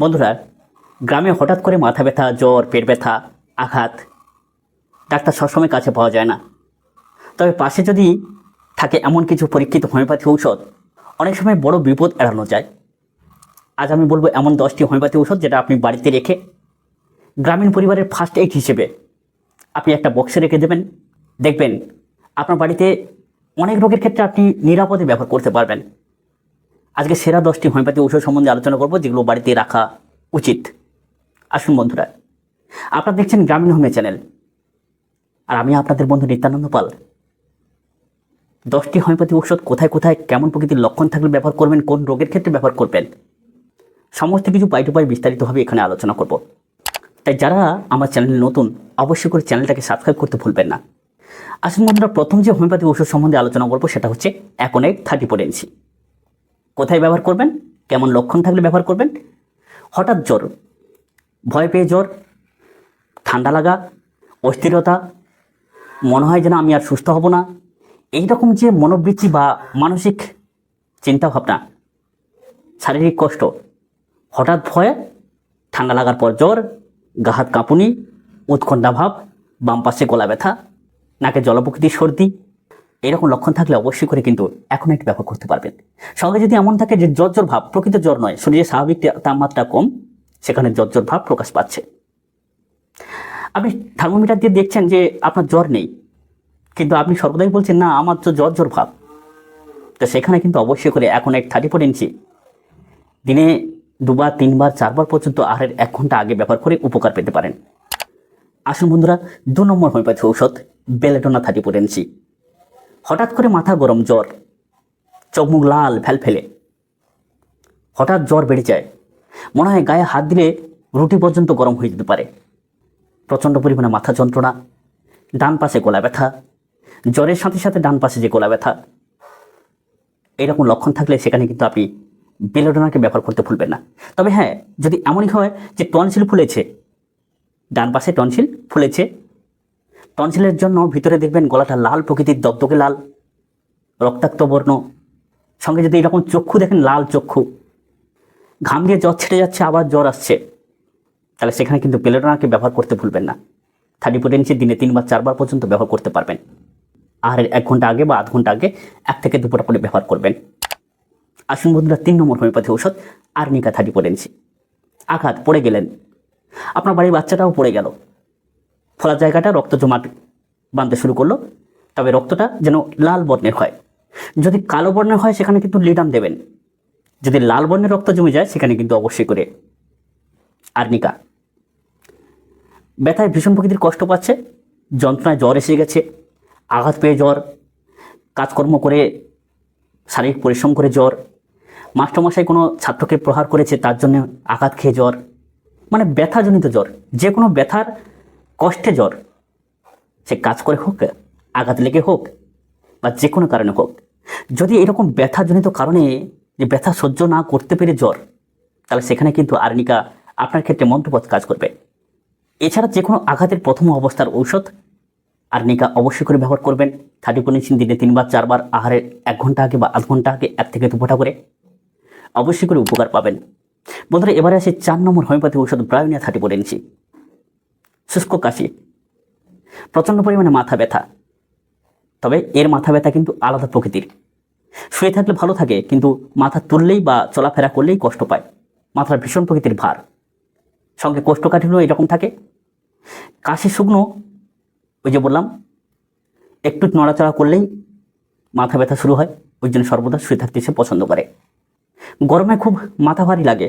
বন্ধুরা, গ্রামে হঠাৎ করে মাথা ব্যথা, জ্বর, পেট ব্যথা, আঘাত ডাক্তার সবসময় কাছে পাওয়া যায় না। তবে পাশে যদি থাকে এমন কিছু পরীক্ষিত হোমিওপ্যাথি ঔষধ, অনেক সময় বড় বিপদ এড়ানো যায়। আজ আমি বলব এমন দশটি হোমিওপ্যাথি ঔষধ যেটা আপনি বাড়িতে রেখে গ্রামীণ পরিবারের ফার্স্ট এইড হিসেবে আপনি একটা বক্সে রেখে দেবেন। দেখবেন আপনার বাড়িতে অনেক রোগের ক্ষেত্রে আপনি নিরাপদে ব্যবহার করতে পারবেন। আজকে সেরা দশটি হোমিওপ্যাথি ঔষধ সম্বন্ধে আলোচনা করব, যেগুলো বাড়িতে রাখা উচিত। আসুন বন্ধুরা, আপনারা দেখছেন গ্রামীণ হোমে চ্যানেল, আর আমি আপনাদের বন্ধু নিত্যানন্দ পাল। দশটি হোমিওপ্যাথি ঔষধ কোথায় কোথায় কেমন প্রকৃতির লক্ষণ থাকলে ব্যবহার করবেন, কোন রোগের ক্ষেত্রে ব্যবহার করবেন, সমস্ত কিছু পাই টু পাই বিস্তারিতভাবে এখানে আলোচনা করব। তাই যারা আমার চ্যানেলে নতুন, অবশ্যই করে চ্যানেলটাকে সাবস্ক্রাইব করতে ভুলবেন না। আসুন বন্ধুরা, প্রথম যে হোমিওপ্যাথি ওষুধ সম্বন্ধে আলোচনা করব, সেটা হচ্ছে অ্যাকোনাইট থার্টি পোটেন্সি কোথায় ব্যবহার করবেন? কেমন লক্ষণ থাকলে ব্যবহার করবেন? হঠাৎ জ্বর, ভয় পেয়ে জ্বর, ঠান্ডা লাগা, অস্থিরতা, মনে হয় যেন আমি আর সুস্থ হব না। এই রকম যে মনোবৃত্তি বা মানসিক চিন্তাভাবনা, শারীরিক কষ্ট, হঠাৎ ভয়, ঠান্ডা লাগার পর জ্বর, গা হাত কাঁপুনি, উৎকণ্ঠা ভাব, বাম পাশে গলা ব্যথা, নাকে জলপ্রকৃতির সর্দি এরকম লক্ষণ থাকলে অবশ্যই করে কিন্তু এখন একটু ব্যবহার করতে পারবেন। সঙ্গে যদি এমন থাকে যে জ্বর ভাব, প্রকৃত জ্বর নয়, শরীরে স্বাভাবিক তাপমাত্রা কম, সেখানে জ্বর ভাব প্রকাশ পাচ্ছে। আপনি থার্মোমিটার দিয়ে দেখছেন যে আপনার জ্বর নেই, কিন্তু আপনি সর্বদাই বলছেন, না, আমার তো জ্বর জ্বর ভাব। তো সেখানে কিন্তু অবশ্যই করে এখন এক থার্টি ফোর ইঞ্চি, দিনে দুবার, তিনবার, চারবার পর্যন্ত আহারের এক ঘণ্টা আগে ব্যবহার করে উপকার পেতে পারেন। আসুন বন্ধুরা, দু নম্বর হোমিওপ্যাথি ঔষধ, বেলেটোনা থার্টি ফোর ইঞ্চি। হঠাৎ করে মাথা গরম জ্বর, চোখ মুখ লাল ফেল ফেলে হঠাৎ জ্বর বেড়ে যায়। মনে হয় গায়ে হাত দিলে রুটি পর্যন্ত গরম হয়ে যেতে পারে। প্রচণ্ড পরিমাণে মাথা যন্ত্রণা, ডান পাশে গোলা ব্যথা, জ্বরের সাথে সাথে ডান পাশে যে গোলা ব্যথা। এরকম লক্ষণ থাকলে সেখানে কিন্তু আপনি বেলোডোনাকে ব্যবহার করতে ভুলবেন না। তবে হ্যাঁ যদি এমনই হয় যে টনসিল ফুলেছে, ডান পাশে টনসিল ফুলেছে টনসিলের জন্য ভিতরে দেখবেন গলাটা লাল, প্রকৃতির দগদগে লাল, রক্তাক্ত বর্ণ। সঙ্গে যদি এরকম চক্ষু দেখেন, লাল চক্ষু। ঘাম দিয়ে জ্বর ছেড়ে যাচ্ছে, আবার জ্বর আসছে। তাহলে সেখানে কিন্তু পেলেডোনাকে ব্যবহার করতে ভুলবেন না। থার্টি পোটেন্সি দিনে তিনবার, চারবার পর্যন্ত ব্যবহার করতে পারবেন। আর এক ঘণ্টা আগে বা আধ ঘণ্টা আগে এক থেকে দুপুর করে ব্যবহার করবেন। আসুন বন্ধুরা, তিন নম্বর হোমিওপ্যাথি ঔষধ, আর্নিকা থার্টি পোটেন্সি আঘাত, পড়ে গেলেন। আপনার বাড়ির বাচ্চাটাও পড়ে গেল। ফলার জায়গাটা রক্ত জমাট বাঁধতে শুরু করল। তবে রক্তটা যেন লাল বর্ণের হয়। যদি কালো বর্ণের হয়, সেখানে কিন্তু লিডাম দেবেন। যদি লাল বর্ণের রক্ত জমে যায়, সেখানে কিন্তু অবশ্যই করে। আর্নিকা ব্যথায় ভীষণ প্রকৃতির কষ্ট পাচ্ছে। যন্ত্রণায় জ্বর এসে গেছে। আঘাত পেয়ে জ্বর। কাজকর্ম করে, শারীরিক পরিশ্রম করে জ্বর। মাস্টারমশাই কোনো ছাত্রকে প্রহার করেছে, তার জন্য আঘাত খেয়ে জ্বর। মানে ব্যথাজনিত জ্বর। যে কোনো ব্যথার কষ্টে জ্বর। সে কাজ করে হোক, আঘাত লেগে হোক, বা যে কোনো কারণে হোক। যদি এরকম ব্যথাজনিত কারণে যে ব্যথা সহ্য না করতে পেরে জ্বর, তাহলে সেখানে কিন্তু আর্নিকা আপনার ক্ষেত্রে মন্ত্রপথ কাজ করবে। এছাড়া যে কোনো আঘাতের প্রথম অবস্থার ঔষধ আর্নিকা অবশ্যই করে ব্যবহার করবেন। থার্টি পনেন্সিন দিনে তিনবার, চারবার আহারের এক ঘণ্টা আগে বা আধ ঘণ্টা আগে, এক থেকে দু করে। অবশ্যই করে উপকার পাবেন। বন্ধুরা, এবারে আসে চার নম্বর হোমিওপ্যাথি ঔষধ ব্রায়োনিয়া থার্টি পনেন্সি শুষ্ক কাশি। প্রচণ্ড পরিমাণে মাথা ব্যথা। তবে এর মাথা ব্যথা কিন্তু আলাদা প্রকৃতির। শুয়ে থাকলে ভালো থাকে, কিন্তু মাথা তুললেই বা চলাফেরা করলেই কষ্ট পায়। মাথার ভীষণ প্রকৃতির ভার। সঙ্গে কোষ্ঠকাঠিন্য এরকম থাকে। কাশি শুকনো, ওই যে বললাম, একটু নড়াচড়া করলেই মাথা ব্যথা শুরু হয়, ওই জন্য সর্বদা শুয়ে থাকতে সে পছন্দ করে। গরমে খুব মাথা ভারী লাগে।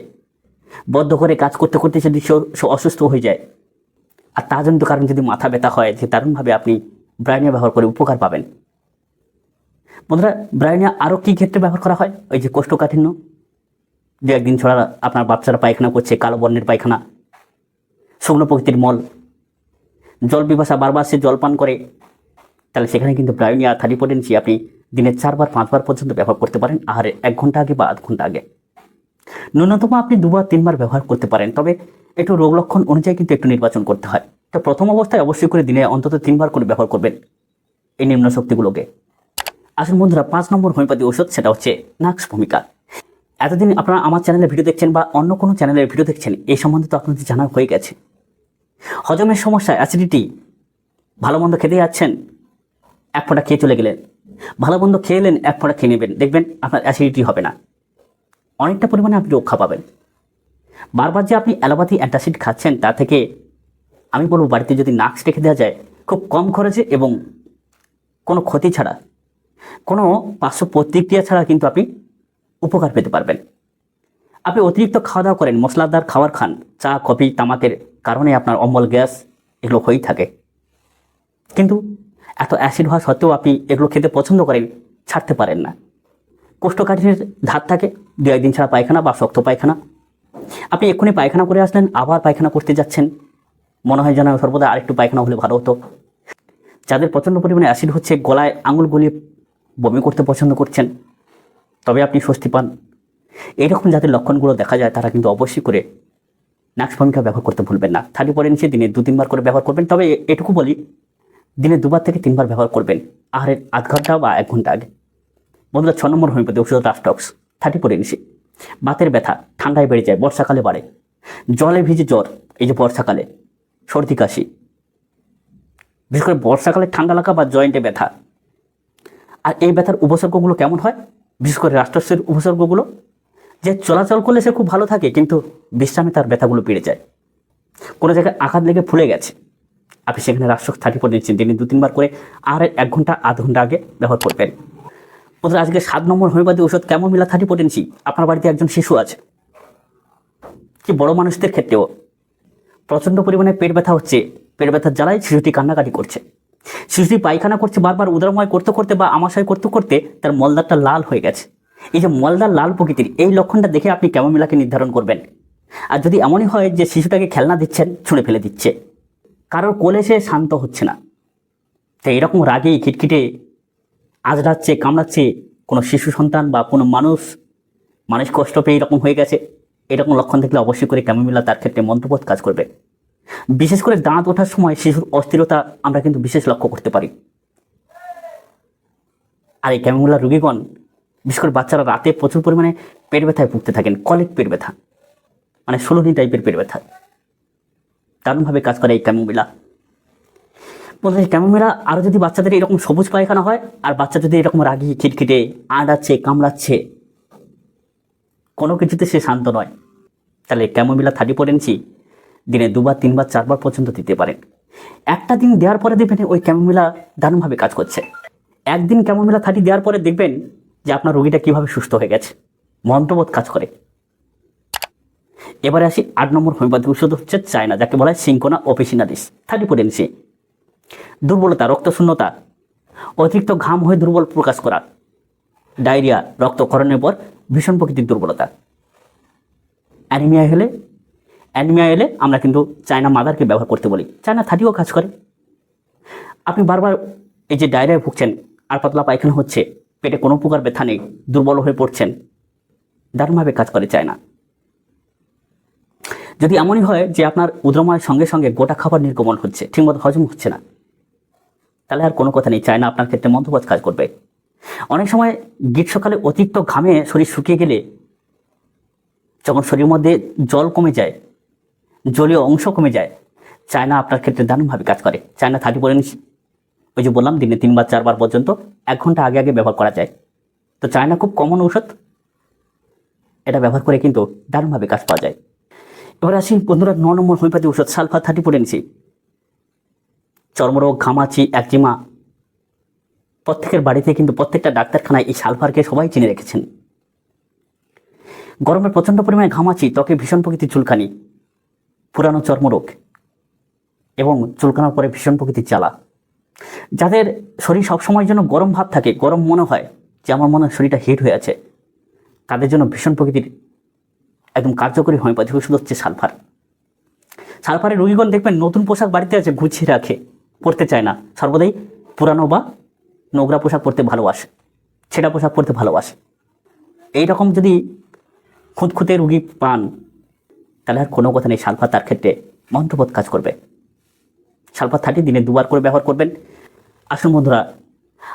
বদ্ধ করে কাজ করতে করতে যদি সে অসুস্থ হয়ে যায় আর তার জন্য কারণ যদি মাথা ব্যথা হয়, যে দারুণভাবে আপনি ব্রাইনিয়া ব্যবহার করে উপকার পাবেন। বন্ধুরা, ব্রাইনিয়া আরও কী ক্ষেত্রে ব্যবহার করা হয়? ওই যে কোষ্ঠকাঠিন্য, যে একদিন ছড়া আপনার বাচ্চারা পায়খানা করছে, কালো বর্ণের পায়খানা, শুকনো প্রকৃতির মল, জল বিভাষা বারবার সে জল পান করে, তাহলে সেখানে কিন্তু ব্রায়োনিয়া থার্টি পোটেন্সি আপনি দিনে চারবার, পাঁচবার পর্যন্ত ব্যবহার করতে পারেন, আহারে এক ঘণ্টা আগে বা আধ ঘণ্টা আগে। ন্যূনতম আপনি দুবার, তিনবার ব্যবহার করতে পারেন, তবে একটু রোগ লক্ষণ অনুযায়ী কিন্তু একটু নির্বাচন করতে হয়। তো প্রথম অবস্থায় অবশ্যই করে দিনে অন্তত তিনবার করে ব্যবহার করবেন এই নিম্ন শক্তিগুলোকে। আসুন বন্ধুরা, পাঁচ নম্বর হোমিওপ্যাথি ওষুধ, সেটা হচ্ছে নাক্স ভূমিকা এতদিন আপনারা আমার চ্যানেলে ভিডিও দেখছেন বা অন্য কোনো চ্যানেলের ভিডিও দেখছেন, এই সম্বন্ধে তো আপনাদের জানা হয়ে গেছে। হজমের সমস্যা, অ্যাসিডিটি, ভালো মন্দ খেতে যাচ্ছেন, এক ফোঁটা খেয়ে চলে গেলেন। ভালো মন্দ খেয়ে এলেন, এক ফোঁটা খেয়ে নেবেন, দেখবেন আপনার অ্যাসিডিটি হবে না। অনেকটা পরিমাণে আপনি রক্ষা পাবেন। বারবার যে আপনি অ্যালোপ্যাথি অ্যান্টাসিড খাচ্ছেন, তা থেকে আমি বলব বাড়িতে যদি নাক্স রেখে দেওয়া যায়, খুব কম খরচে এবং কোনো ক্ষতি ছাড়া, কোনো পার্শ্ব প্রতিক্রিয়া ছাড়া কিন্তু আপনি উপকার পেতে পারবেন। আপনি অতিরিক্ত খাওয়া দাওয়া করেন, মশলাদার খাবার খান, চা, কফি, তামাকের কারণে আপনার অম্বল, গ্যাস এগুলো হয়েই থাকে। কিন্তু এত অ্যাসিড হওয়া সত্ত্বেও আপনি এগুলো খেতে পছন্দ করেন, ছাড়তে পারেন না। কোষ্ঠকাঠিনের ধার থাকে দু একদিন ছাড়া পায়খানা বা শক্ত পায়খানা। আপনি এক্ষুনি পায়খানা করে আসলেন, আবার পায়খানা করতে যাচ্ছেন। মনে হয় যেন সর্বদা আরেকটু পায়খানা হলে ভালো হতো। যাদের প্রচণ্ড পরিমাণে অ্যাসিড হচ্ছে, গলায় আঙুল বমি করতে পছন্দ করছেন, তবে আপনি স্বস্তি পান। এইরকম যাদের লক্ষণগুলো দেখা যায়, তারা কিন্তু অবশ্যই করে নাক্স ভূমিকা ব্যবহার করতে ভুলবেন না। থার্টি পরে নিচে দিনে দু তিনবার করে ব্যবহার করবেন, তবে এটুকু বলি, দিনে দুবার থেকে তিনবার ব্যবহার করবেন। আহারের আধ ঘণ্টা বা এক ঘণ্টা আগে। বন্ধুরা, ছ নম্বর হোমিওপ্যাথি ওষুধ রাস্টক্স থার্টি পরে নিচে বাতের ব্যথা, ঠান্ডায় বেড়ে যায়, বর্ষাকালে বাড়ে। জলে ভিজে জ্বর, এই যে বর্ষাকালে, সর্দি কাশি। বিশেষ করে বর্ষাকালে ঠান্ডা লাগা বা জয়েন্টে ব্যথা। আর এই ব্যথার উপসর্গগুলো কেমন হয়? বিশেষ করে রাষ্ট্রস্বের উপসর্গগুলো, যে চলাচল করলে সে খুব ভালো থাকে, কিন্তু বিশ্রামে তার ব্যথাগুলো বেড়ে যায়। কোনো জায়গায় আঘাত লেগে ফুলে গেছে। আপনি সেখানে রাষ্ট্র থার্টি ফোর দিচ্ছেন তিনি দু তিনবার করে আর এক ঘণ্টা, আধ ঘণ্টা আগে ব্যবহার করবেন। বন্ধুরা, আজকে সাত নম্বর হোমিওপ্যাথি ওষুধ কেমন মিলা থার্টি পোটেন্সি আপনার বাড়িতে একজন শিশু আছে। কি বড় মানুষদের ক্ষেত্রেও প্রচণ্ড পরিমাণে পেট ব্যথা হচ্ছে। পেট ব্যথার জ্বালায় শিশুটি কান্নাকাটি করছে। শিশুটি পায়খানা করছে, বারবার উদারময় করতে করতে বা আমাশয় করতে করতে তার মলদারটা লাল হয়ে গেছে। এই যে মলদার লাল প্রকৃতির, এই লক্ষণটা দেখে আপনি ক্যামোমিলাকে নির্ধারণ করবেন? আর যদি এমনই হয় যে শিশুটাকে খেলনা দিচ্ছেন, ছুঁড়ে ফেলে দিচ্ছে, কারোর কোলে সে শান্ত হচ্ছে না। তো এরকম রাগেই খিটখিটে আজড়াচ্ছে কামড়াচ্ছে, কোনো শিশু সন্তান বা কোনো মানুষ মানুষ কষ্ট পেয়ে এরকম হয়ে গেছে, এরকম লক্ষণ দেখলে অবশ্যই করে ক্যামোমিলা তার ক্ষেত্রে মন্ত্রবোধ কাজ করবে। বিশেষ করে দাঁত ওঠার সময় শিশুর অস্থিরতা আমরা কিন্তু বিশেষ লক্ষ্য করতে পারি। আর এই ক্যামোমিলা রোগীগণ, বিশেষ করে বাচ্চারা রাতে প্রচুর পরিমাণে পেট ব্যথায় ভুগতে থাকেন, কলিক পেট ব্যথা মানে ষোলোনি টাইপের পেট ব্যথা। দারুণভাবে কাজ করে এই ক্যামোমিলা। বলতে ক্যামোমিলা আরও যদি বাচ্চাদের এরকম সবুজ পায়খানা হয়, আর বাচ্চা যদি এরকম রাগি, খিটখিটে, আঁড়াচ্ছে, কামড়াচ্ছে, কোনো কিছুতে সে শান্ত নয়। তাহলে ক্যামোমিলা থার্টি ইঞ্চি দিনে দুবার, তিনবার, চারবার পর্যন্ত দিতে পারেন। একটা দিন দেওয়ার পরে দেখবেন ওই ক্যামোমিলা দারুণভাবে কাজ করছে। একদিন ক্যামোমিলা থার্টি দেওয়ার পরে দেখবেন যে আপনার রোগীটা কীভাবে সুস্থ হয়ে গেছে। মন্ত্রবোধ কাজ করে। এবারে আসি আট নম্বর হোমিওপ্যাথি ওষুধ হচ্ছে চায়না, যাকে বলা হয় সিঙ্কোনা অফিসিনালিস থার্টি ইঞ্চি দুর্বলতা, রক্তশূন্যতা। অতিরিক্ত ঘাম হয়ে দুর্বল প্রকাশ করা। ডায়রিয়া, রক্তক্ষরণের পর ভীষণ প্রকৃতির দুর্বলতা। অ্যানিমিয়া হলে, অ্যানিমিয়া এলে আমরা কিন্তু চায়না মাদারকে ব্যবহার করতে বলি। চায়না থার্টিও কাজ করে। আপনি বারবার এই যে ডায়রিয়ায় ভুগছেন আর পাতলা পায়খানা হচ্ছে, পেটে কোনো প্রকার ব্যথা নেই, দুর্বল হয়ে পড়ছেন, দারুণভাবে কাজ করে চায়না। যদি এমনই হয় যে আপনার উদ্রময়ের সঙ্গে সঙ্গে গোটা খাবার নির্গমন হচ্ছে, ঠিকমতো হজম হচ্ছে না তাহলে আর কোনো কথা নেই চায় না আপনার ক্ষেত্রে মন্ত্রবোধ কাজ করবে। অনেক সময় গ্রীষ্মকালে অতিরিক্ত ঘামে শরীর শুকিয়ে গেলে যখন শরীরের মধ্যে জল কমে যায়, জলীয় অংশ কমে যায়, চায়না আপনার ক্ষেত্রে দারুণভাবে কাজ করে। চায়না থার্টি পরে ওই যে বললাম দিনে তিনবার, চারবার পর্যন্ত এক ঘণ্টা আগে আগে ব্যবহার করা যায়। তো চায়না খুব কমন ঔষধ, এটা ব্যবহার করে কিন্তু দারুণভাবে কাজ পাওয়া যায়। এবার আসি বন্ধুরা, ন নম্বর হোমিওপ্যাথি ওষুধ সালফার থার্টি পরে নিছি চর্মরোগ, ঘামাচি, একজিমা প্রত্যেকের বাড়িতে কিন্তু প্রত্যেকটা ডাক্তারখানায় এই সালফারকে সবাই চিনে রেখেছেন। গরমে প্রচণ্ড পরিমাণে ঘামাচি, ত্বকে ভীষণ প্রকৃতির চুলকানি, পুরানো চর্মরোগ এবং চুলকানোর পরে ভীষণ প্রকৃতির জ্বালা। যাদের শরীর সবসময়ের জন্য গরম ভাব থাকে, গরম মনে হয়, যে আমার মনে হয় শরীরটা হিট হয়ে আছে, তাদের জন্য ভীষণ প্রকৃতির একদম কার্যকরী হোমিওপ্যাথি ওষুধ হচ্ছে সালফার। সালফারের রোগীগণ দেখবেন নতুন পোশাক বাড়িতে আছে, গুছিয়ে রাখে। পরতে চায় না। সর্বদাই পুরানো বা নোংরা পোশাক পরতে ভালোবাসে। ছেঁড়া পোশাক পরতে ভালোবাসে। এই রকম যদি খুঁতখুঁতে রুগী পান, তাহলে আর কোনো কথা নেই সালফার তার ক্ষেত্রে মন্ত্রবোধ কাজ করবে। সালফার থার্টি দিনে দুবার করে ব্যবহার করবেন। আসুন বন্ধুরা,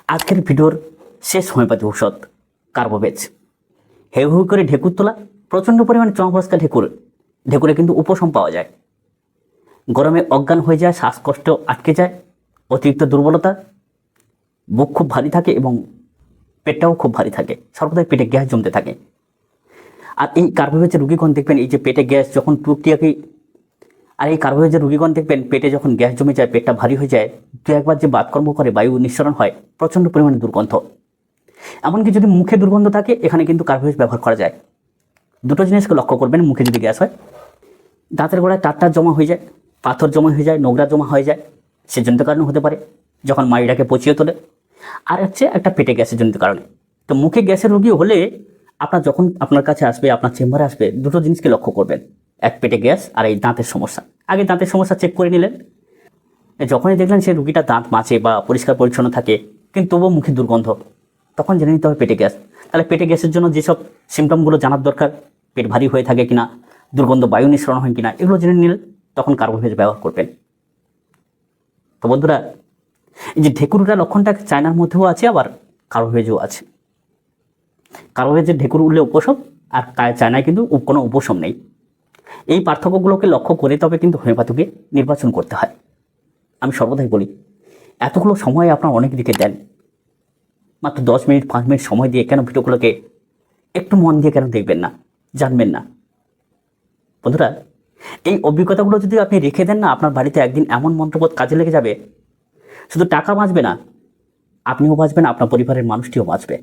আজকের ভিডিওর শেষ হোমিওপ্যাথি ঔষধ কার্বোভেজ হেউ হেউ করে ঢেকুর তোলা, প্রচণ্ড পরিমাণে চমৎকার ঢেকুর। ঢেকুরে কিন্তু উপশম পাওয়া যায়। গরমে অজ্ঞান হয়ে যায়, শ্বাসকষ্ট আটকে যায়, অতিরিক্ত দুর্বলতা বুক খুব ভারী থাকে এবং পেটটাও খুব ভারী থাকে। সর্বদাই পেটে গ্যাস জমতে থাকে। আর এই কার্বোহাইড্রেট রুগীগণ দেখবেন, এই যে পেটে গ্যাস যখন প্রক্রিয়াকে আর এই কার্বোহাইড্রেট রুগীগণ দেখবেন, পেটে যখন গ্যাস জমে যায়, পেটটা ভারী হয়ে যায়, দু একবার যে বাতকর্ম করে, বায়ু নিঃসরণ হয়, প্রচণ্ড পরিমাণে দুর্গন্ধ। এমনকি যদি মুখে দুর্গন্ধ থাকে, এখানে কিন্তু কার্বোহাইড্রেট ব্যবহার করা যায়। দুটো জিনিসকে লক্ষ্য করবেন, মুখে যদি গ্যাস হয়, দাঁতের গোড়ায় টাটটার জমা হয়ে যায় পাথর জমা হয়ে যায়, নোংরা জমা হয়ে যায় সেজনিত কারণে হতে পারে, যখন মাড়িটাকে পচিয়ে তোলে। আর হচ্ছে একটা পেটে গ্যাসের জনিত কারণে। তো মুখে গ্যাসের রোগী হলে আপনার যখন আপনার কাছে আসবে, আপনার চেম্বারে আসবে, দুটো জিনিসকে লক্ষ্য করবেন। এক পেটে গ্যাস আর এই দাঁতের সমস্যা। আগে দাঁতের সমস্যা চেক করে নিলেন। যখনই দেখলেন সে রুগীটা দাঁত মাছে বা পরিষ্কার পরিচ্ছন্ন থাকে, কিন্তু তবুও মুখে দুর্গন্ধ, তখন জেনে নিতে হবে পেটে গ্যাস। তাহলে পেটে গ্যাসের জন্য যেসব সিমটমগুলো জানার দরকার, পেট ভারী হয়ে থাকে কিনা, দুর্গন্ধ বায়ু নিঃসরণ হয় কিনা, এগুলো জেনে নিলে তখন কার্বোহাইড্রেট ব্যবহার করবেন। তো বন্ধুরা, এই যে ঢেকুরটা লক্ষণটা চায়নার মধ্যেও আছে, আবার কার্বোহাইড্রেটও আছে। কার্বোহাইড্রেট ঢেকুর উঠলে উপশম, আর চায়নায় কিন্তু কোনো উপশম নেই। এই পার্থক্যগুলোকে লক্ষ্য করে তবে কিন্তু হোমিওপ্যাথিকে নির্বাচন করতে হয়। আমি সর্বদাই বলি, এতগুলো সময় আপনার অনেক দিকে দেন। মাত্র দশ মিনিট, পাঁচ মিনিট সময় দিয়ে কেন ভিডিওগুলোকে একটু মন দিয়ে কেন দেখবেন না, জানবেন না? বন্ধুরা এই অভিজ্ঞতাগুলো যদি আপনি রেখে দেন না, আপনার বাড়িতে একদিন এমন মন্ত্রপথ কাজে লেগে যাবে। শুধু টাকা বাঁচবে না, আপনিও বাঁচবেন, আপনার পরিবারের মানুষটিও বাঁচবে।